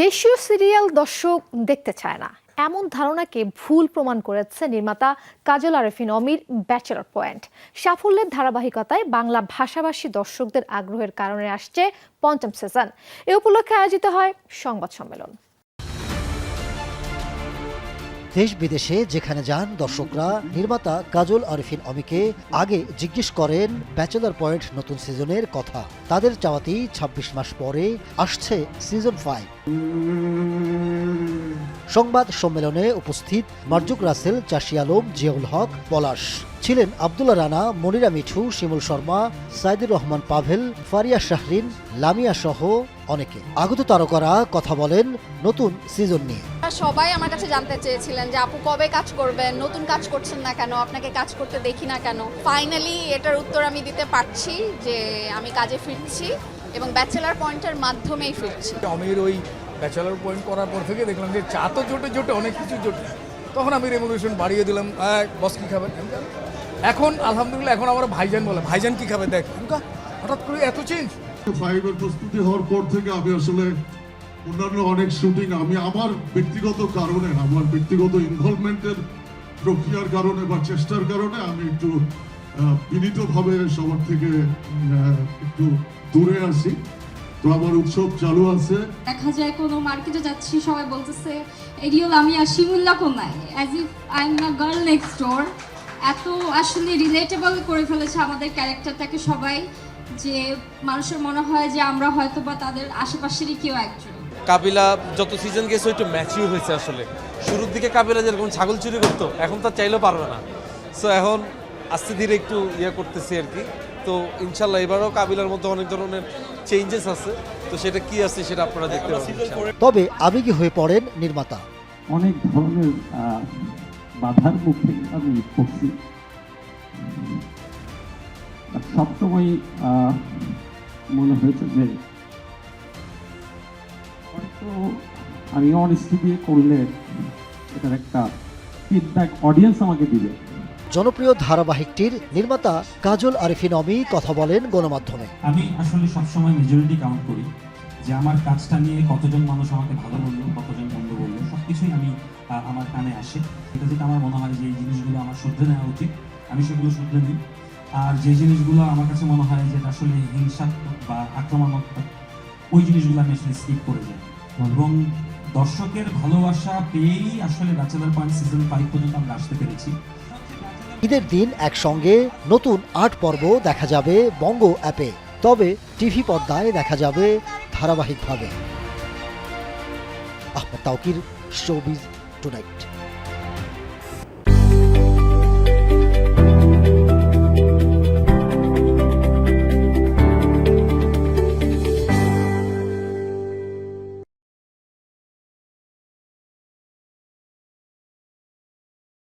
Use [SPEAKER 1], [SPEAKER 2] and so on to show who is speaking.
[SPEAKER 1] দেশীয় সিরিয়াল দর্শক দেখতে চায় না। এমন ধারণাকে ভুল প্রমাণ করেছে নির্মাতা কাজল আরেফিন অমির ব্যাচেলর পয়েন্ট। সাফল্যের ধারাবাহিকতায় বাংলা ভাষাভাষী দর্শকদের আগ্রহের কারণে আসছে পঞ্চম সিজন। এ উপলক্ষে আয়োজিত হয় সংবাদ সম্মেলন।
[SPEAKER 2] দেশ বিদেশে যেখানে যান দর্শকরা, নির্মাতা কাজল আরিফিন অমিকে আগে জিজ্ঞেস করেন ব্যাচেলার পয়েন্ট নতুন সিজনের কথা। তাদের চাওয়াতেই ২৬ মাস পরে আসছে সিজন ফাইভ। সংবাদ সম্মেলনে উপস্থিত মার্জুক রাসেল, চাষি আলম, জিয়াউল হক, পলাশ। ছিলেন আব্দুল্লা রানা, মনিরা মিঠু, শিমুল শর্মা, সাইদুর রহমান পাভেল, ফারিয়া শাহরিন, লামিয়া সহ অনেকে। আগত তারকারা কথা বলেন নতুন সিজন নিয়ে।
[SPEAKER 3] সবাই আমার কাছে জানতে চেয়েছিলেন যে আপু কবে কাজ করবেন নতুন কাজ করছেন না কেন আপনাকে কাজ করতে দেখি না কেন? ফাইনালি এটার উত্তর আমি দিতে পারছি যে আমি কাজে ফিরছি এবং ব্যাচেলার পয়েন্টের মাধ্যমেই ফিরছি।
[SPEAKER 4] আমির ওই ব্যাচেলার পয়েন্ট করার পর থেকে দেখলাম যে চা তো জোটে জোটে অনেক কিছু জোটে। তখন আমি রেমোলেশন বাড়িয়ে দিলাম "আহ, বস কী খাবেন? এখন আলহামদুলিল্লাহ এখন আমার ভাইজান বলে ভাইজান কী খাবে দেখ হঠাৎ করে এত চেঞ্জ
[SPEAKER 5] ফাইভের প্রস্তুতি হওয়ার পর থেকে আমি আসলে অন্যান্য অনেক শুটিং আমি আমার ব্যক্তিগত কারণে, আমার ব্যক্তিগত ইনভলভমেন্টের প্রক্রিয়ার কারণে বা চেষ্টার কারণে আমি একটু বিনীতভাবে সবার থেকে একটু দূরে আসি তো আমার উৎসব চালু আছে।
[SPEAKER 6] দেখা যায় কোনো মার্কেটে যাচ্ছি, সবাই বলতেছে, এরিয়ল, আমি আর শিমুল্লা কোনায় as if I am a girl next door এত আসলে রিলেটেবল করে ফেলেছে আমাদের ক্যারেক্টারটাকে সবাই, যে মানুষের মনে হয় যে আমরা হয়তো বা তাদের আশেপাশেরই কেউ একজন।
[SPEAKER 7] কাবিলা যত সিজন গেছে একটু ম্যাচিউর হয়েছে আসলে। শুরুর দিকে কাবিলা যেরকম ছাগল চুরি করতো এখন তার চাইলেও পারবে না। সো এখন আস্তে ধীরে একটু ইয়ে করতেছি আর কি। তো ইনশাল্লাহ এবারও কাবিলার মধ্যে অনেক ধরনের চেঞ্জেস আছে। তো সেটা কি আছে সেটা আপনারা দেখতে পাবেন ইনশাল্লাহ।
[SPEAKER 2] তবে আবেগী হয়ে পড়েন নির্মাতা।
[SPEAKER 8] অনেক ধরনের বাধার মুখে আমি পড়ছি। সবসময় মনে হয়েছে যে হয়তো আমি অনেস্টি দিয়ে করলে এটার একটা ফিডব্যাক অডিয়েন্স আমাকে দিবে।
[SPEAKER 2] জনপ্রিয় ধারাবাহিকটির নির্মাতা কাজল আরিফিন অমি কথা বলেন গণমাধ্যমে।
[SPEAKER 9] আমি আসলে সবসময় মেজরিটি কাউন্ট করি যে আমার কাজটা নিয়ে কতজন মানুষ আমাকে ভালো বলল কতজন মন্দ বলল সব কিছুই আমি আমার কানে আসে। এটা যেটা আমার মনে হয় যে এই জিনিসগুলো আমার শুধরে নেওয়া উচিত আমি সেগুলো শুধরে নিই। আর যে জিনিসগুলো আমার কাছে মনে হয় যে আসলে হিংসাত্মক বা আক্রমণাত্মক ওই জিনিসগুলো আমি আসলে স্কিপ করে যাই। এবং দর্শকের ভালোবাসা পেয়েই আসলে ব্যাচেলার পয়েন্ট সিজন ফাইভ পর্যন্ত আমরা আসতে পেরেছি।
[SPEAKER 2] ঈদের দিন একসঙ্গে নতুন আট পর্ব দেখা যাবে বঙ্গ অ্যাপে। তবে টিভি পর্দায় দেখা যাবে ধারাবাহিকভাবে। Ahmed Tauquir showbiz tonight